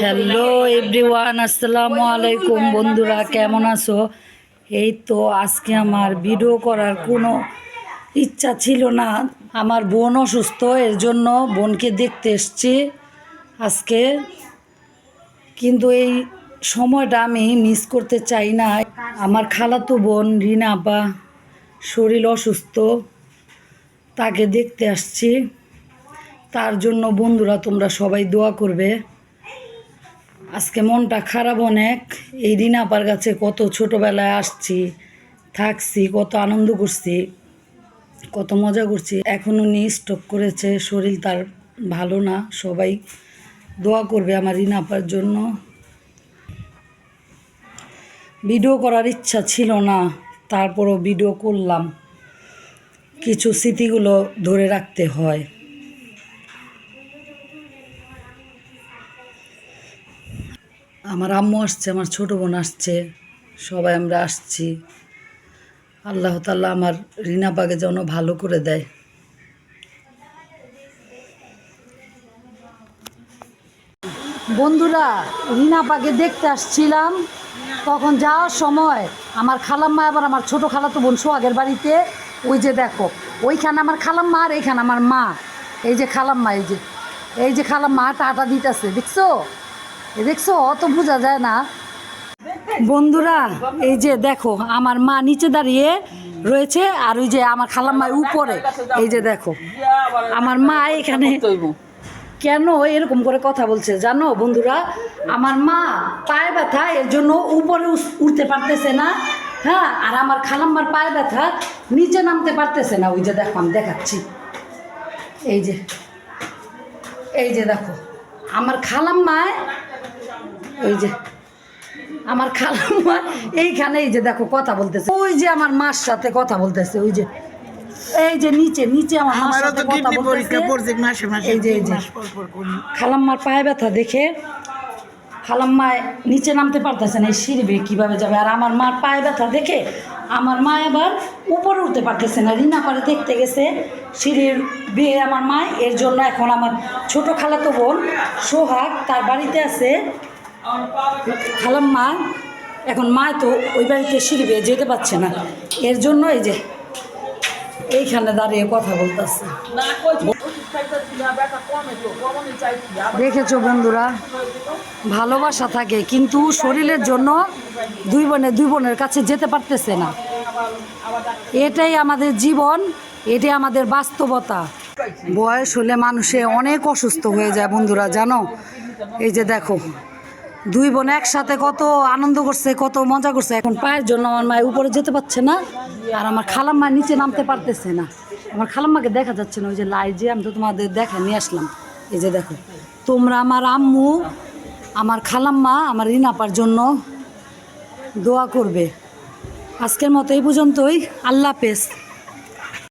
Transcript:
Hello everyone আসসালামু আলাইকুম বন্ধুরা, কেমন আছো? এই তো আজকে আমার ভিডিও করার কোনো ইচ্ছা ছিল না। আমার বোন অসুস্থ, এর জন্য বোনকে দেখতে এসছি আজকে। কিন্তু এই সময়টা আমি মিস করতে চাই না। আমার খালাতো বোন রিনা আপা শরীর অসুস্থ, তাকে দেখতে আসছি। তার জন্য বন্ধুরা, তোমরা সবাই দোয়া করবে। আজকে মনটা খারাপ অনেক। এই রিনাপার কাছে কত ছোটোবেলায় আসছি, থাকছি, কত আনন্দ করছি, কত মজা করছি। এখন উনি স্টক করেছে, শরীর তার ভালো না। সবাই দোয়া করবে আমার রিনাপার জন্য। ভিডিও করার ইচ্ছা ছিল না, তারপরও ভিডিও করলাম। কিছু স্মৃতিগুলো ধরে রাখতে হয়। আমার আম্মু আসছে, আমার ছোটো বোন আসছে, সবাই আমরা আসছি। আল্লাহ তাল্লাহ আমার রিনা পাকে যেন ভালো করে দেয়। বন্ধুরা রিনা পাকে দেখতে আসছিলাম। তখন যাওয়ার সময় আমার খালাম্মা আবার আমার ছোটো খালাতো বোন সোহাগের বাড়িতে, ওই যে দেখো, ওইখানে আমার খালাম্মা আর এইখানে আমার মা। এই যে খালাম্মা, এই যে এই যে খালাম্মা টাটা দিতেছে, দেখছ? দেখছ, অত বোঝা যায় না। বন্ধুরা, এই যে দেখো, আমার মা নিচে দাঁড়িয়ে রয়েছে, আর ওই যে আমার খালাম্মা উপরে। এই যে দেখো, আমার মা এখানে কেন এরকম করে কথা বলছে জানো বন্ধুরা? আমার মা পায়ে ব্যথা, এর জন্য উপরে উঠতে পারতেছে না হ্যাঁ? আর আমার খালাম্মার পায়ে ব্যথা, নিচে নামতে পারতেছে না। ওই যে দেখো, আমি দেখাচ্ছি। এই যে এই যে দেখো, আমার খালাম্মায় ওই যে আমার খালাম্মা এইখানে এই যে দেখো কথা বলতেছে। ওই যে আমার মার সাথে কথা বলতেছে ওই যে এই যে নিচে নিচে আমার মার সাথে কথা বলতেছে। মাসে মাসে এই যে এই যে খালাম্মার পায়ে ব্যথা দেখে খালাম্মায় নিচে নামতে পারতেছে না এই সিঁড়ি কীভাবে যাবে? আর আমার মার পায়ে ব্যথা দেখে আমার মা এবার উপরে উঠতে পারতেছে না। রিনা পারে দেখতে গেছে সিঁড়ির বিয়ে আমার মা এর জন্য। এখন আমার ছোট খালাতো বোন সোহাগ তার বাড়িতে আছে। খালাম্মা এখন মা তো ওই বাড়িতে বেয়ে যেতে পারছে না। এর জন্য এই যে এইখানে দাঁড়িয়ে কথা বলতেছে। দেখেছ বন্ধুরা, ভালোবাসা থাকে, কিন্তু শরীরের জন্য দুই বোনের দুই বোনের কাছে যেতে পারতেছে না। এটাই আমাদের জীবন, এটাই আমাদের বাস্তবতা। বয়স হলে মানুষে অনেক অসুস্থ হয়ে যায় বন্ধুরা, জানো? এই যে দেখো দুই বোন একসাথে কত আনন্দ করছে, কত মজা করছে। এখন পায়ের জন্য আমার মায়ের উপরে যেতে পারছে না, আর আমার খালাম্মা নিচে নামতে পারতেছে না। আমার খালাম্মাকে দেখা যাচ্ছে না, ওই যে লাই যে, আমি তো তোমাদের দেখা নিয়ে আসলাম। এই যে দেখো, তোমরা আমার আম্মু, আমার খালাম্মা, আমার রিনাপার জন্য দোয়া করবে। আজকের মতো এই পর্যন্তই। আল্লাহ হাফেজ।